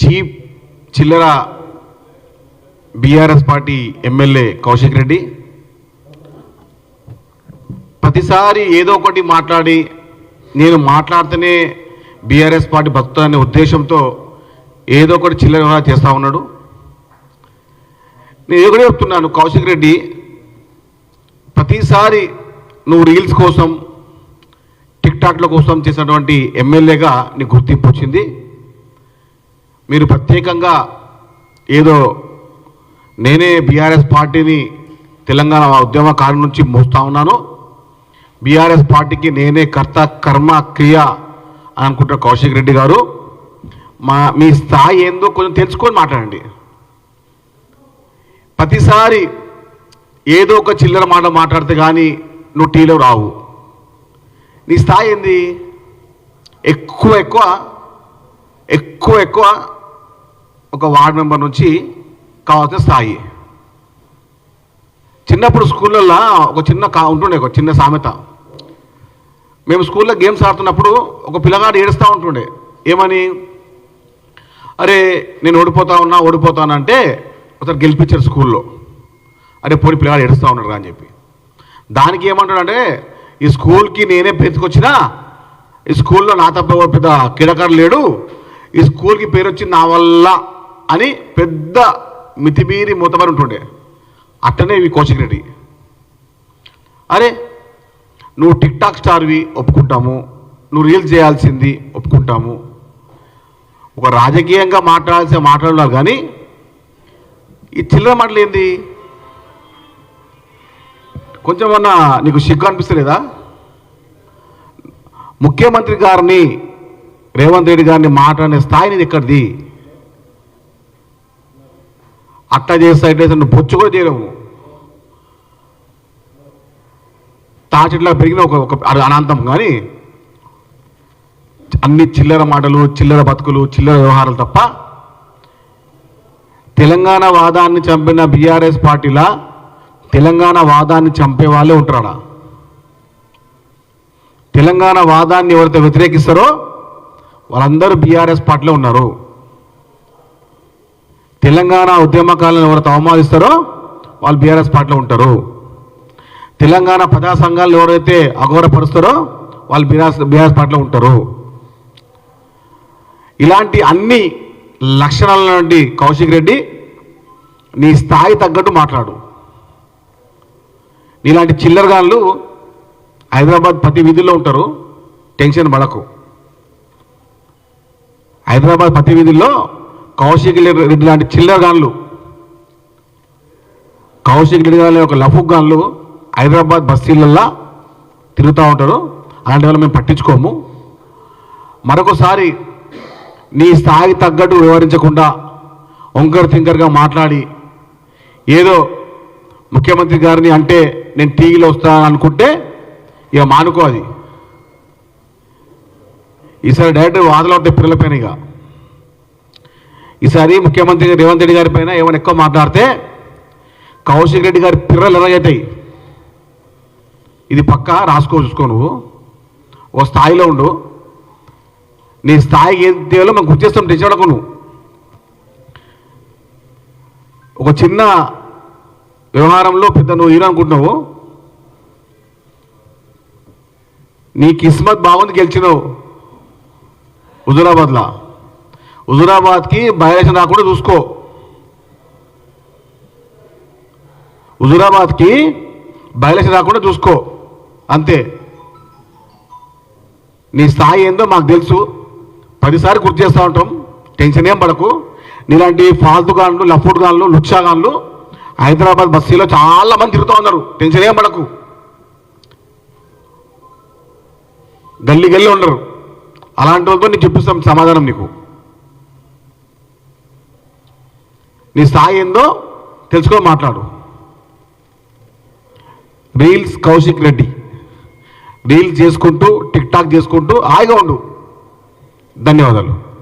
Cheap చిల్లర BRS party MLA Kaushik Reddy. ప్రతిసారి ఏదో ఒకటి మాట్లాడి నేను మాట్లాడితేనే బీఆర్ఎస్ పార్టీ బతుకుతుందనే ఉద్దేశంతో ఏదో ఒకటి చిల్లర వ్యవహారం చేస్తూ ఉన్నాడు. నేను ఏదో కూడా చెప్తున్నాను కౌశిక్ రెడ్డి ప్రతిసారి నువ్వు రీల్స్ కోసం టిక్ టాక్ల కోసం చేసినటువంటి ఎమ్మెల్యేగా నీకు గుర్తింపు వచ్చింది. మీరు ప్రత్యేకంగా ఏదో నేనే బీఆర్ఎస్ పార్టీని తెలంగాణ ఉద్యమకాలం నుంచి మోస్తా ఉన్నాను. బీఆర్ఎస్ పార్టీకి నేనే కర్త కర్మ క్రియ అని అనుకుంటున్న కౌశిక్ రెడ్డి గారు మా మీ స్థాయి ఏందో కొంచెం తెలుసుకొని మాట్లాడండి. ప్రతిసారి ఏదో ఒక చిల్లర మాట మాట్లాడితే కానీ నువ్వు టీలో రావు. నీ స్థాయి ఏంది? ఎక్కువ ఎక్కువ ఎక్కువ ఎక్కువ ఒక వార్డ్ మెంబర్ నుంచి కావాల్సిన స్థాయి. చిన్నప్పుడు స్కూళ్ళల్లో ఒక చిన్న కా ఉంటుండే ఒక చిన్న సామెత. మేము స్కూల్లో గేమ్స్ ఆడుతున్నప్పుడు ఒక పిల్లగాడు ఏడుస్తూ ఉంటుండే. ఏమని? అరే నేను ఓడిపోతా ఉన్నా ఓడిపోతానంటే ఒకసారి గెలిపించారు స్కూల్లో. అరే పోని పిల్లగాడు ఏడుస్తూ ఉన్నాడు అని చెప్పి. దానికి ఏమంటాడంటే ఈ స్కూల్కి నేనే పెంచుకొచ్చినా ఈ స్కూల్లో నా తప్ప పెద్ద క్రీడాకారులు లేడు ఈ స్కూల్కి పేరు వచ్చి నా వల్ల అని పెద్ద మితిమీరి మూతమని ఉంటుండే. అట్టనే ఇవి కౌశిక్ రెడ్డి అరే నువ్వు టిక్ టాక్ స్టార్వి ఒప్పుకుంటాము నువ్వు రీల్స్ చేయాల్సింది ఒప్పుకుంటాము. ఒక రాజకీయంగా మాట్లాడాల్సిన మాట్లాడున్నారు కానీ ఈ చిల్లర మాటలు ఏంది కొంచెం అన్నా నీకు సిగ్గు అనిపిస్తలేదా? ముఖ్యమంత్రి గారిని రేవంత్ రెడ్డి గారిని మాట్లాడిన స్థాయిని ఇక్కడిది అట్లా చేస్తా ఇట్లా చేస్తా బొచ్చు కూడా చేయలేవు. తాచిట్లా పెరిగిన ఒక ఒక అది అనాంతం కానీ అన్ని చిల్లర మాటలు చిల్లర బతుకులు చిల్లర వ్యవహారాలు తప్ప తెలంగాణ వాదాన్ని చంపిన బీఆర్ఎస్ పార్టీలా తెలంగాణ వాదాన్ని చంపే వాళ్ళే ఉంటారా తెలంగాణ వాదాన్ని ఎవరైతే వ్యతిరేకిస్తారో వాళ్ళందరూ బీఆర్ఎస్ పార్టీలో ఉన్నారు. తెలంగాణ ఉద్యమకాలను ఎవరైతే అవమానిస్తారో వాళ్ళు బీఆర్ఎస్ పార్టీలో ఉంటారు. తెలంగాణ ప్రజా సంఘాలను ఎవరైతే అఘోరపరుస్తారో వాళ్ళు బీఆర్ఎస్ బీఆర్ఎస్ పార్టీలో ఉంటారు. ఇలాంటి అన్ని లక్షణాల నుండి కౌశిక్ రెడ్డి నీ స్థాయి తగ్గట్టు మాట్లాడు. నీలాంటి చిల్లరగాళ్ళు హైదరాబాద్ ప్రతి వీధుల్లో ఉంటారు. టెన్షన్ పడకు. హైదరాబాద్ ప్రతి వీధుల్లో కౌశిక్ రెడ్డి లాంటి చిల్లరగాళ్ళు కౌశిక్ రెడ్డి గారి ఒక లఫుక్ గాళ్ళు హైదరాబాద్ బస్తీలల్లో తిరుగుతూ ఉంటారు. అలాంటి వాళ్ళు మేము పట్టించుకోము. మరొకసారి నీ స్థాయికి తగ్గట్టు వివరించకుండా ఒంకర్ తింకర్గా మాట్లాడి ఏదో ముఖ్యమంత్రి గారిని అంటే నేను టీవీలో వస్తాను అనుకుంటే ఇక మానుకో అది. ఈసారి డైరెక్ట్ వాదలు అవుతాయి పిల్లల పైన ఇక. ఈసారి ముఖ్యమంత్రి రేవంత్ రెడ్డి గారి పైన ఏమైనా ఎక్కువ మాట్లాడితే కౌశిక్ రెడ్డి గారి పిర్రలు ఎలాగైతాయి ఇది పక్క రాసుకో చూసుకో నువ్వు. ఓ స్థాయిలో ఉండు. నీ స్థాయికి ఏం తేలో మేము గుర్తు చేస్తాం నువ్వు. ఒక చిన్న వ్యవహారంలో పెద్ద నువ్వు హీరో అనుకుంటున్నావు. నీ కిస్మత్ బాగుంది గెలిచినావు. హుజురాబాద్లో. హుజురాబాద్కి బయలేషన్ రాకుండా చూసుకో. హుజురాబాద్కి బయలేషన్ రాకుండా చూసుకో. అంతే. నీ స్థాయి ఏందో మాకు తెలుసు. పదిసారి గుర్తు చేస్తూ ఉంటాం. టెన్షన్ ఏం పడకు. నీలాంటి ఫాల్తు గాన్లు లఫూట్ గాన్లు లుచ్చా గాన్లు హైదరాబాద్ బస్సీలో చాలా మంది తిరుగుతూ ఉన్నారు. టెన్షన్ ఏం పడకు. గల్లీ గల్లీ ఉండరు. అలాంటి వాళ్ళతో నీకు చెప్పిస్తాం సమాధానం నీకు. నీ స్థాయి ఏందో తెలుసుకొని మాట్లాడు. రీల్స్ కౌశిక్ రెడ్డి. రీల్స్ చేసుకుంటూ టిక్ టాక్ చేసుకుంటూ హాయిగా ఉండు. ధన్యవాదాలు.